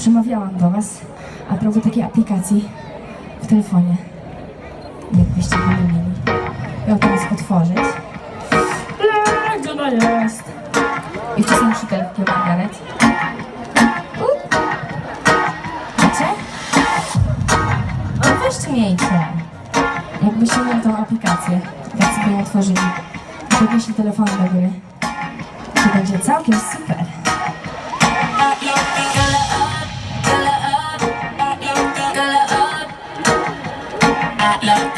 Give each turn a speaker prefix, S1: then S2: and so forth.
S1: przemawiałam do Was a propos takiej aplikacji w telefonie. Jakbyście woleli ją teraz otworzyć. Gdzie ona jest? I wcisnąć szytelkę Margaret. Macie? No weźcie miejcie. Jakbyście mieli tą aplikację, tak sobie ją otworzyli i podnieśli telefon do góry, to będzie całkiem super.
S2: love.